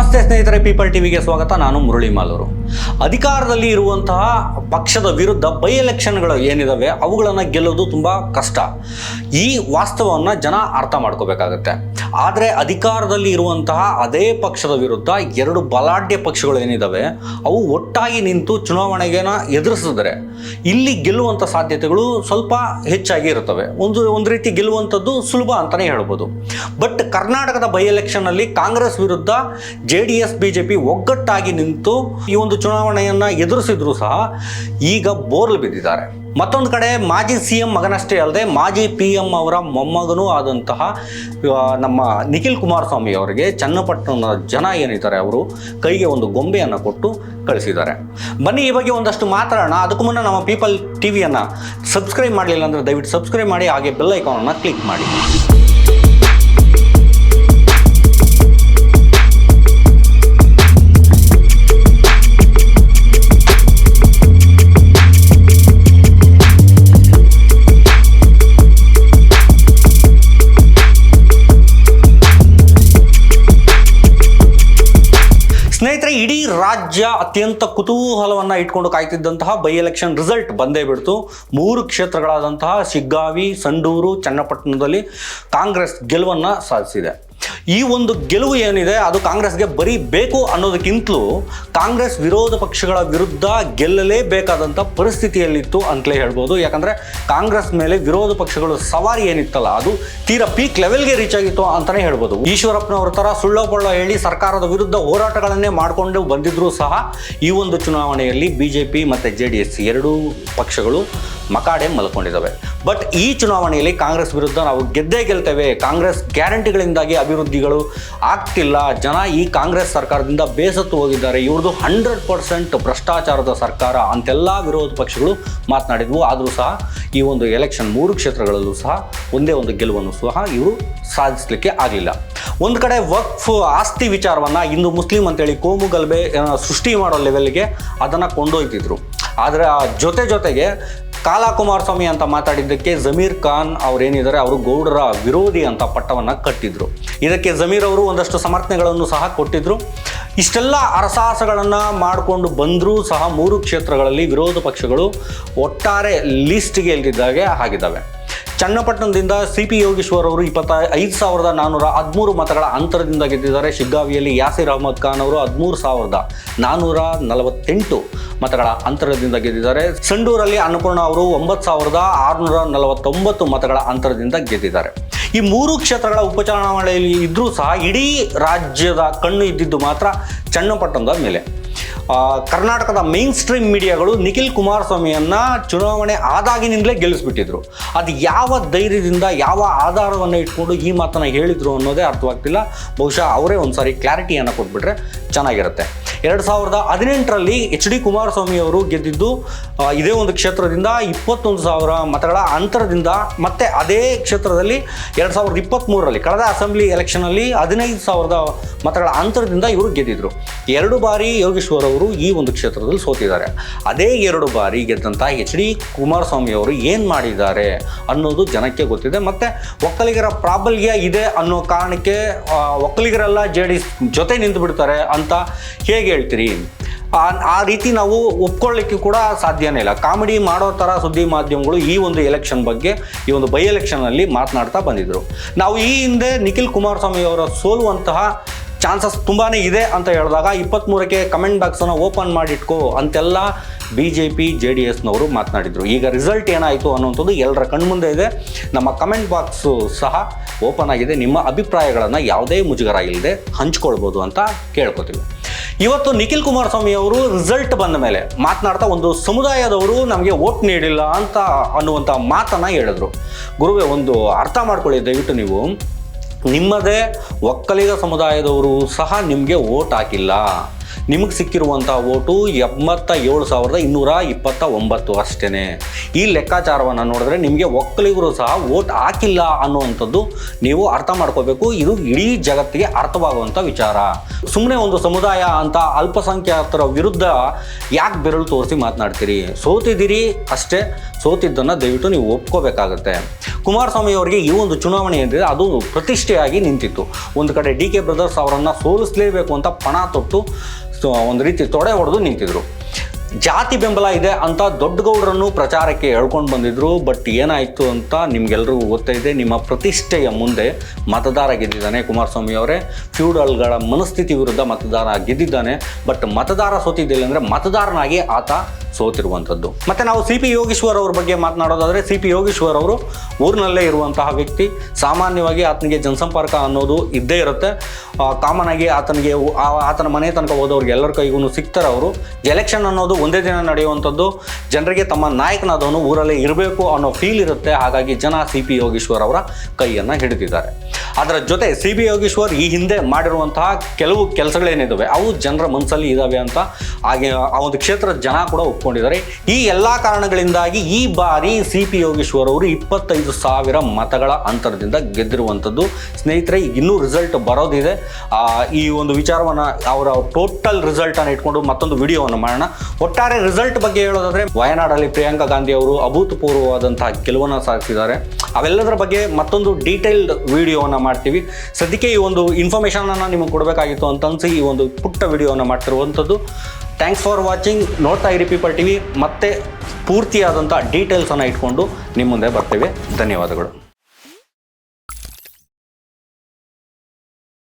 ನಮಸ್ತೆ ಸ್ನೇಹಿತರೆ ಪೀಪಲ್ ಟಿವಿಗೆ ಸ್ವಾಗತ. ನಾನು ಮುರಳಿ ಮಾಲೂರು ಅಧಿಕಾರದಲ್ಲಿ ಇರುವಂತಹ ಪಕ್ಷದ ವಿರುದ್ಧ ಬೈ ಎಲೆಕ್ಷನ್ಗಳು ಏನಿದಾವೆ, ಅವುಗಳನ್ನು ಗೆಲ್ಲೋದು ತುಂಬ ಕಷ್ಟ. ಈ ವಾಸ್ತವವನ್ನು ಜನ ಅರ್ಥ ಮಾಡ್ಕೋಬೇಕಾಗತ್ತೆ. ಆದರೆ ಅಧಿಕಾರದಲ್ಲಿ ಇರುವಂತಹ ಅದೇ ಪಕ್ಷದ ವಿರುದ್ಧ ಎರಡು ಬಲಾಢ್ಯ ಪಕ್ಷಗಳು ಏನಿದಾವೆ, ಅವು ಒಟ್ಟಾಗಿ ನಿಂತು ಚುನಾವಣೆಗೆನ ಎದುರಿಸಿದ್ರೆ, ಇಲ್ಲಿ ಗೆಲ್ಲುವಂಥ ಸಾಧ್ಯತೆಗಳು ಸ್ವಲ್ಪ ಹೆಚ್ಚಾಗಿ ಇರುತ್ತವೆ. ಒಂದು ಒಂದು ರೀತಿ ಗೆಲ್ಲುವಂಥದ್ದು ಸುಲಭ ಅಂತಲೇ ಹೇಳ್ಬೋದು. ಬಟ್ ಕರ್ನಾಟಕದ ಬೈ ಎಲೆಕ್ಷನ್ನಲ್ಲಿ ಕಾಂಗ್ರೆಸ್ ವಿರುದ್ಧ J D S B J P ಒಗ್ಗಟ್ಟಾಗಿ ನಿಂತು ಈ ಒಂದು ಚುನಾವಣೆಯನ್ನು ಎದುರಿಸಿದ್ರು ಸಹ ಈಗ ಬೋರ್ಲ್ ಬಿದ್ದಿದ್ದಾರೆ. ಮತ್ತೊಂದು ಕಡೆ ಮಾಜಿ ಸಿ ಎಂ ಮಗನಷ್ಟೇ ಅಲ್ಲದೆ ಮಾಜಿ ಪಿ ಎಂ ಅವರ ಮೊಮ್ಮಗನೂ ಆದಂತಹ ನಮ್ಮ ನಿಖಿಲ್ ಕುಮಾರಸ್ವಾಮಿ ಅವರಿಗೆ ಚನ್ನಪಟ್ಟಣದ ಜನ ಏನಿದ್ದಾರೆ ಅವರು ಕೈಗೆ ಒಂದು ಗೊಂಬೆಯನ್ನು ಕೊಟ್ಟು ಕಳಿಸಿದ್ದಾರೆ. ಬನ್ನಿ ಈ ಬಗ್ಗೆ ಒಂದಷ್ಟು ಮಾತಾಡೋಣ. ಅದಕ್ಕೂ ಮುನ್ನ ನಮ್ಮ ಪೀಪಲ್ ಟಿವಿಯನ್ನು ಸಬ್ಸ್ಕ್ರೈಬ್ ಮಾಡಲಿಲ್ಲ ಅಂದರೆ ದಯವಿಟ್ಟು ಸಬ್ಸ್ಕ್ರೈಬ್ ಮಾಡಿ, ಹಾಗೆ ಬೆಲ್ ಐಕಾನನ್ನು ಕ್ಲಿಕ್ ಮಾಡಿ. ಸ್ನೇಹಿತರೆ ಇಡೀ ರಾಜ್ಯ ಅತ್ಯಂತ ಕುತೂಹಲವನ್ನು ಇಟ್ಕೊಂಡು ಕಾಯ್ತಿದ್ದಂತಹ ಬೈ ಎಲೆಕ್ಷನ್ ರಿಸಲ್ಟ್ ಬಂದೇ ಬಿಡ್ತು. ಮೂರು ಕ್ಷೇತ್ರಗಳಾದಂತಹ ಶಿಗ್ಗಾವಿ, ಸಂಡೂರು, ಚನ್ನಪಟ್ಟಣದಲ್ಲಿ ಕಾಂಗ್ರೆಸ್ ಗೆಲುವನ್ನು ಸಾಧಿಸಿದೆ. ಈ ಒಂದು ಗೆಲುವು ಏನಿದೆ, ಅದು ಕಾಂಗ್ರೆಸ್ಗೆ ಬರೀಬೇಕು ಅನ್ನೋದಕ್ಕಿಂತಲೂ ಕಾಂಗ್ರೆಸ್ ವಿರೋಧ ಪಕ್ಷಗಳ ವಿರುದ್ಧ ಗೆಲ್ಲಲೇಬೇಕಾದಂಥ ಪರಿಸ್ಥಿತಿಯಲ್ಲಿತ್ತು ಅಂತಲೇ ಹೇಳ್ಬೋದು. ಯಾಕಂದರೆ ಕಾಂಗ್ರೆಸ್ ಮೇಲೆ ವಿರೋಧ ಪಕ್ಷಗಳು ಸವಾರಿ ಏನಿತ್ತಲ್ಲ, ಅದು ತೀರಾ ಪೀಕ್ ಲೆವೆಲ್ಗೆ ರೀಚ್ ಆಗಿತ್ತು ಅಂತಲೇ ಹೇಳ್ಬೋದು. ಈಶ್ವರಪ್ಪನವ್ರ ಥರ ಸುಳ್ಳು ಪೊಳ್ಳ ಹೇಳಿ ಸರ್ಕಾರದ ವಿರುದ್ಧ ಹೋರಾಟಗಳನ್ನೇ ಮಾಡಿಕೊಂಡು ಬಂದಿದ್ರೂ ಸಹ ಈ ಒಂದು ಚುನಾವಣೆಯಲ್ಲಿ ಬಿ ಜೆ ಪಿ ಮತ್ತು ಜೆ ಡಿ ಎಸ್ ಎರಡೂ ಪಕ್ಷಗಳು ಮಕಾಡೆ ಮಲ್ಕೊಂಡಿದ್ದಾವೆ. ಬಟ್ ಈ ಚುನಾವಣೆಯಲ್ಲಿ ಕಾಂಗ್ರೆಸ್ ವಿರುದ್ಧ ನಾವು ಗೆದ್ದೇ ಗೆಲ್ತೇವೆ. ಕಾಂಗ್ರೆಸ್ ಗ್ಯಾರಂಟಿಗಳಿಂದಾಗಿ ಅಭಿವೃದ್ಧಿಗಳು ಆಗ್ತಿಲ್ಲ. ಜನ ಈ ಕಾಂಗ್ರೆಸ್ ಸರ್ಕಾರದಿಂದ ಬೇಸತ್ತು ಹೋಗಿದ್ದಾರೆ. ಇವ್ರದ್ದು ಹಂಡ್ರೆಡ್ ಪರ್ಸೆಂಟ್ ಭ್ರಷ್ಟಾಚಾರದ ಸರ್ಕಾರ ಅಂತೆಲ್ಲ ವಿರೋಧ ಪಕ್ಷಗಳು ಮಾತನಾಡಿದ್ವು. ಆದರೂ ಸಹ ಈ ಒಂದು ಎಲೆಕ್ಷನ್ ಮೂರು ಕ್ಷೇತ್ರಗಳಲ್ಲೂ ಸಹ ಒಂದೇ ಒಂದು ಗೆಲುವನ್ನು ಸಹ ಇವರು ಸಾಧಿಸಲಿಕ್ಕೆ ಆಗಲಿಲ್ಲ. ಒಂದು ಕಡೆ ವಕ್ಫ್ ಆಸ್ತಿ ವಿಚಾರವನ್ನು ಇಂದು ಮುಸ್ಲಿಂ ಅಂತೇಳಿ ಕೋಮು ಗಲಭೆ ಸೃಷ್ಟಿ ಮಾಡೋ ಲೆವೆಲ್ಗೆ ಅದನ್ನು ಕೊಂಡೊಯ್ತಿದ್ರು. ಆದರೆ ಆ ಜೊತೆ ಜೊತೆಗೆ ಕಾಲಾ ಕುಮಾರಸ್ವಾಮಿ ಅಂತ ಮಾತಾಡಿದ್ದಕ್ಕೆ ಜಮೀರ್ ಖಾನ್ ಅವರೇನಿದ್ದಾರೆ, ಅವರು ಗೌಡರ ವಿರೋಧಿ ಅಂತ ಪಟ್ಟವನ್ನು ಕಟ್ಟಿದ್ರು. ಇದಕ್ಕೆ ಜಮೀರ್ ಅವರು ಒಂದಷ್ಟು ಸಮರ್ಥನೆಗಳನ್ನು ಸಹ ಕೊಟ್ಟಿದ್ರು. ಇಷ್ಟೆಲ್ಲ ಅರಸಾಸಗಳನ್ನು ಮಾಡಿಕೊಂಡು ಬಂದರೂ ಸಹ ಮೂರು ಕ್ಷೇತ್ರಗಳಲ್ಲಿ ವಿರೋಧ ಪಕ್ಷಗಳು ಒಟ್ಟಾರೆ ಲಿಸ್ಟ್ಗೆ ಇಲ್ದಿದ್ದಾಗೆ ಆಗಿದ್ದಾವೆ. ಚನ್ನಪಟ್ಟಣದಿಂದ ಸಿ ಪಿ ಯೋಗೇಶ್ವರ್ ಅವರು ಇಪ್ಪತ್ತ ಐದು ಸಾವಿರದ ನಾನ್ನೂರ ಹದಿಮೂರು ಮತಗಳ ಅಂತರದಿಂದ ಗೆದ್ದಿದ್ದಾರೆ. ಶಿಗ್ಗಾವಿಯಲ್ಲಿ ಯಾಸಿರ್ ಅಹಮದ್ ಖಾನ್ ಅವರು ಹದಿಮೂರು ಸಾವಿರದ ನಾನ್ನೂರ ನಲವತ್ತೆಂಟು ಮತಗಳ ಅಂತರದಿಂದ ಗೆದ್ದಿದ್ದಾರೆ. ಸಂಡೂರಲ್ಲಿ ಅನ್ನಪೂರ್ಣ ಅವರು ಒಂಬತ್ತು ಸಾವಿರದ ಆರುನೂರ ನಲವತ್ತೊಂಬತ್ತು ಮತಗಳ ಅಂತರದಿಂದ ಗೆದ್ದಿದ್ದಾರೆ. ಈ ಮೂರು ಕ್ಷೇತ್ರಗಳ ಉಪಚುನಾವಣೆಯಲ್ಲಿ ಇದ್ದರೂ ಸಹ ಇಡೀ ರಾಜ್ಯದ ಕಣ್ಣು ಇದ್ದಿದ್ದು ಮಾತ್ರ ಚನ್ನಪಟ್ಟಣದ ಮೇಲೆ. ಕರ್ನಾಟಕದ ಮೈನ್ ಸ್ಟ್ರೀಮ್ ಮೀಡಿಯಾಗಳು ನಿಖಿಲ್ ಕುಮಾರಸ್ವಾಮಿಯನ್ನು ಚುನಾವಣೆ ಆದಾಗಿನಿಂದಲೇ ಗೆಲ್ಲಿಸ್ಬಿಟ್ಟಿದ್ರು. ಅದು ಯಾವ ಧೈರ್ಯದಿಂದ, ಯಾವ ಆಧಾರವನ್ನು ಇಟ್ಕೊಂಡು ಈ ಮಾತನ್ನು ಹೇಳಿದರು ಅನ್ನೋದೇ ಅರ್ಥವಾಗ್ತಿಲ್ಲ. ಬಹುಶಃ ಅವರೇ ಒಂದ್ಸಾರಿ ಕ್ಲಾರಿಟಿಯನ್ನು ಕೊಟ್ಬಿಟ್ರೆ ಚೆನ್ನಾಗಿರುತ್ತೆ. ಎರಡು ಸಾವಿರದ ಹದಿನೆಂಟರಲ್ಲಿ ಎಚ್ ಡಿ ಕುಮಾರಸ್ವಾಮಿ ಅವರು ಗೆದ್ದಿದ್ದು ಇದೇ ಒಂದು ಕ್ಷೇತ್ರದಿಂದ ಇಪ್ಪತ್ತೊಂದು ಸಾವಿರ ಮತಗಳ ಅಂತರದಿಂದ ಮತ್ತೆ ಅದೇ ಕ್ಷೇತ್ರದಲ್ಲಿ ಎರಡು ಸಾವಿರದ ಇಪ್ಪತ್ತ್ಮೂರರಲ್ಲಿ ಕಳೆದ ಅಸೆಂಬ್ಲಿ ಎಲೆಕ್ಷನಲ್ಲಿ ಹದಿನೈದು ಸಾವಿರದ ಮತಗಳ ಅಂತರದಿಂದ ಇವರು ಗೆದ್ದಿದ್ರು. ಎರಡು ಬಾರಿ ಯೋಗೇಶ್ವರ್ ಅವರು ಈ ಒಂದು ಕ್ಷೇತ್ರದಲ್ಲಿ ಸೋತಿದ್ದಾರೆ. ಅದೇ ಎರಡು ಬಾರಿ ಗೆದ್ದಂಥ ಎಚ್ ಡಿ ಕುಮಾರಸ್ವಾಮಿ ಅವರು ಏನು ಮಾಡಿದ್ದಾರೆ ಅನ್ನೋದು ಜನಕ್ಕೆ ಗೊತ್ತಿದೆ. ಮತ್ತು ಒಕ್ಕಲಿಗರ ಪ್ರಾಬಲ್ಯ ಇದೆ ಅನ್ನೋ ಕಾರಣಕ್ಕೆ ಒಕ್ಕಲಿಗರೆಲ್ಲ ಜೆ ಡಿ ಜೊತೆ ನಿಂತು ಬಿಡ್ತಾರೆ ಅಂತ ಹೇಗೆ ಹೇಳ್ತೀರಿ? ಆ ರೀತಿ ನಾವು ಒಪ್ಕೊಳ್ಳಿಕ್ಕೆ ಕೂಡ ಸಾಧ್ಯನೇ ಇಲ್ಲ. ಕಾಮಿಡಿ ಮಾಡೋ ಥರ ಸುದ್ದಿ ಮಾಧ್ಯಮಗಳು ಈ ಒಂದು ಎಲೆಕ್ಷನ್ ಬಗ್ಗೆ, ಈ ಒಂದು ಬೈ ಎಲೆಕ್ಷನಲ್ಲಿ ಮಾತನಾಡ್ತಾ ಬಂದಿದ್ದರು ನಾವು ಈ ಹಿಂದೆ ನಿಖಿಲ್ ಕುಮಾರಸ್ವಾಮಿ ಅವರ ಸೋಲುವಂತಹ ಚಾನ್ಸಸ್ ತುಂಬಾ ಇದೆ ಅಂತ ಹೇಳಿದಾಗ ಇಪ್ಪತ್ತ್ಮೂರಕ್ಕೆ ಕಮೆಂಟ್ ಬಾಕ್ಸನ್ನು ಓಪನ್ ಮಾಡಿಟ್ಕೋ ಅಂತೆಲ್ಲ B J P J D ಎಸ್ನವರು ಮಾತನಾಡಿದರು. ಈಗ ರಿಸಲ್ಟ್ ಏನಾಯಿತು ಅನ್ನೋಂಥದ್ದು ಎಲ್ಲರ ಕಣ್ಮುಂದೆ ಇದೆ. ನಮ್ಮ ಕಮೆಂಟ್ ಬಾಕ್ಸು ಸಹ ಓಪನ್ ಆಗಿದೆ. ನಿಮ್ಮ ಅಭಿಪ್ರಾಯಗಳನ್ನು ಯಾವುದೇ ಮುಜುಗರ ಇಲ್ಲದೆ ಹಂಚ್ಕೊಳ್ಬೋದು ಅಂತ ಕೇಳ್ಕೊತೀವಿ. ಇವತ್ತು ನಿಖಿಲ್ ಕುಮಾರಸ್ವಾಮಿ ಅವರು ರಿಸಲ್ಟ್ ಬಂದ ಮೇಲೆ ಮಾತನಾಡ್ತಾ ಒಂದು ಸಮುದಾಯದವರು ನಮಗೆ ಓಟ್ ನೀಡಿಲ್ಲ ಅಂತ ಅನ್ನುವಂಥ ಮಾತನ್ನು ಹೇಳಿದ್ರು. ಗುರುವೆ ಒಂದು ಅರ್ಥ ಮಾಡ್ಕೊಳ್ಳಿ ದಯವಿಟ್ಟು ನೀವು. ನಿಮ್ಮದೇ ಒಕ್ಕಲಿಗ ಸಮುದಾಯದವರು ಸಹ ನಿಮಗೆ ಓಟ್ ಹಾಕಿಲ್ಲ. ನಿಮಗೆ ಸಿಕ್ಕಿರುವಂಥ ಓಟು ಎಂಬತ್ತ ಏಳು ಸಾವಿರದ ಇನ್ನೂರ ಇಪ್ಪತ್ತ ಒಂಬತ್ತು ಅಷ್ಟೇ ಈ ಲೆಕ್ಕಾಚಾರವನ್ನು ನೋಡಿದ್ರೆ ನಿಮಗೆ ಒಕ್ಕಲಿಗರು ಸಹ ಓಟ್ ಹಾಕಿಲ್ಲ ಅನ್ನುವಂಥದ್ದು ನೀವು ಅರ್ಥ ಮಾಡ್ಕೋಬೇಕು. ಇದು ಇಡೀ ಜಗತ್ತಿಗೆ ಅರ್ಥವಾಗುವಂಥ ವಿಚಾರ. ಸುಮ್ಮನೆ ಒಂದು ಸಮುದಾಯ ಅಂತ ಅಲ್ಪಸಂಖ್ಯಾತರ ವಿರುದ್ಧ ಯಾಕೆ ಬೆರಳು ತೋರಿಸಿ ಮಾತನಾಡ್ತೀರಿ? ಸೋತಿದ್ದೀರಿ ಅಷ್ಟೇ. ಸೋತಿದ್ದನ್ನು ದಯವಿಟ್ಟು ನೀವು ಒಪ್ಕೋಬೇಕಾಗತ್ತೆ. ಕುಮಾರಸ್ವಾಮಿ ಅವರಿಗೆ ಈ ಒಂದು ಚುನಾವಣೆ ಏನಿದೆ ಅದು ಪ್ರತಿಷ್ಠೆಯಾಗಿ ನಿಂತಿತ್ತು. ಒಂದು ಕಡೆ ಡಿ ಕೆ ಬ್ರದರ್ಸ್ ಅವರನ್ನು ಸೋಲಿಸಲೇಬೇಕು ಅಂತ ಪಣ ತೊಟ್ಟು ಒಂದು ರೀತಿ ತೊಡೆ ಹೊಡೆದು ನಿಂತಿದ್ರು. ಜಾತಿ ಬೆಂಬಲ ಇದೆ ಅಂತ ದೊಡ್ಡ ಗೌಡರನ್ನು ಪ್ರಚಾರಕ್ಕೆ ಎಳ್ಕೊಂಡು ಬಂದಿದ್ರು, ಬಟ್ ಏನಾಯಿತು ಅಂತ ನಿಮ್ಗೆಲ್ರಿಗೂ ಇದೆ. ನಿಮ್ಮ ಪ್ರತಿಷ್ಠೆಯ ಮುಂದೆ ಮತದಾರ ಗೆದ್ದಿದ್ದಾನೆ ಕುಮಾರಸ್ವಾಮಿ ಅವರೇ. ಫ್ಯೂಡಲ್ಗಳ ಮನಸ್ಥಿತಿ ವಿರುದ್ಧ ಮತದಾರ ಗೆದ್ದಿದ್ದಾನೆ. ಬಟ್ ಮತದಾರ ಸೋತಿದ್ದಿಲ್ಲ ಅಂದರೆ ಮತದಾರನಾಗಿ ಆತ ಸೋತಿರುವಂಥದ್ದು. ಮತ್ತು ನಾವು ಸಿ ಪಿ ಯೋಗೀಶ್ವರ್ ಅವ್ರ ಬಗ್ಗೆ ಮಾತನಾಡೋದಾದರೆ, ಸಿ ಪಿ ಯೋಗೀಶ್ವರ್ ಅವರು ಊರಿನಲ್ಲೇ ಇರುವಂತಹ ವ್ಯಕ್ತಿ. ಸಾಮಾನ್ಯವಾಗಿ ಆತನಿಗೆ ಜನಸಂಪರ್ಕ ಅನ್ನೋದು ಇದ್ದೇ ಇರುತ್ತೆ. ಕಾಮನ್ ಆಗಿ ಆತನಿಗೆ ಆತನ ಮನೆ ತನಕ ಹೋದವ್ರಿಗೆ ಎಲ್ಲರ ಕೈಗೂ ಸಿಗ್ತಾರೆ ಅವರು. ಎಲೆಕ್ಷನ್ ಅನ್ನೋದು ಒಂದೇ ದಿನ ನಡೆಯುವಂಥದ್ದು. ಜನರಿಗೆ ತಮ್ಮ ನಾಯಕನಾದವನು ಊರಲ್ಲೇ ಇರಬೇಕು ಅನ್ನೋ ಫೀಲ್ ಇರುತ್ತೆ. ಹಾಗಾಗಿ ಜನ ಸಿ ಪಿ ಯೋಗೀಶ್ವರ್ ಅವರ ಕೈಯನ್ನು ಹಿಡಿದಿದ್ದಾರೆ. ಅದರ ಜೊತೆ ಸಿ ಬಿ ಯೋಗೀಶ್ವರ್ ಈ ಹಿಂದೆ ಮಾಡಿರುವಂತಹ ಕೆಲವು ಕೆಲಸಗಳೇನಿದ್ದಾವೆ ಅವು ಜನರ ಮನಸ್ಸಲ್ಲಿ ಇದ್ದಾವೆ ಅಂತ ಹಾಗೆ ಆ ಒಂದು ಕ್ಷೇತ್ರದ ಜನ ಕೂಡ ಒಪ್ಕೊಂಡಿದ್ದಾರೆ. ಈ ಎಲ್ಲ ಕಾರಣಗಳಿಂದಾಗಿ ಈ ಬಾರಿ ಸಿ ಪಿ ಯೋಗೇಶ್ವರ್ ಅವರು ಇಪ್ಪತ್ತೈದು ಸಾವಿರ ಮತಗಳ ಅಂತರದಿಂದ ಗೆದ್ದಿರುವಂಥದ್ದು. ಸ್ನೇಹಿತರೆ, ಇನ್ನೂ ರಿಸಲ್ಟ್ ಬರೋದಿದೆ. ಈ ಒಂದು ವಿಚಾರವನ್ನು ಅವರ ಟೋಟಲ್ ರಿಸಲ್ಟನ್ನು ಇಟ್ಕೊಂಡು ಮತ್ತೊಂದು ವಿಡಿಯೋವನ್ನು ಮಾಡೋಣ. ಒಟ್ಟಾರೆ ರಿಸಲ್ಟ್ ಬಗ್ಗೆ ಹೇಳೋದಾದ್ರೆ, ವಯನಾಡಲ್ಲಿ ಪ್ರಿಯಾಂಕಾ ಗಾಂಧಿ ಅವರು ಅಭೂತಪೂರ್ವವಾದಂತಹ ಗೆಲುವನ್ನು ಸಾಧಿಸಿದ್ದಾರೆ. ಅವೆಲ್ಲದರ ಬಗ್ಗೆ ಮತ್ತೊಂದು ಡೀಟೈಲ್ಡ್ ವಿಡಿಯೋವನ್ನು ಮಾಡ್ತೀವಿ. ಸದ್ಯಕ್ಕೆ ಈ ಒಂದು ಇನ್ಫಾರ್ಮೇಷನನ್ನು ನಿಮಗೆ ಕೊಡಬೇಕಾಗಿತ್ತು ಅಂತ ಅನಿಸಿ ಈ ಒಂದು ಪುಟ್ಟ ವಿಡಿಯೋವನ್ನು ಮಾಡ್ತಿರುವಂಥದ್ದು. ಥ್ಯಾಂಕ್ಸ್ ಫಾರ್ ವಾಚಿಂಗ್ ನೋಡ್ತಾ ಇರಿ ಪೀಪಲ್ ಟಿ ವಿ ಮತ್ತೆ ಪೂರ್ತಿಯಾದಂಥ ಡೀಟೇಲ್ಸನ್ನು ಇಟ್ಕೊಂಡು ನಿಮ್ಮ ಮುಂದೆ ಬರ್ತೇವೆ. ಧನ್ಯವಾದಗಳು.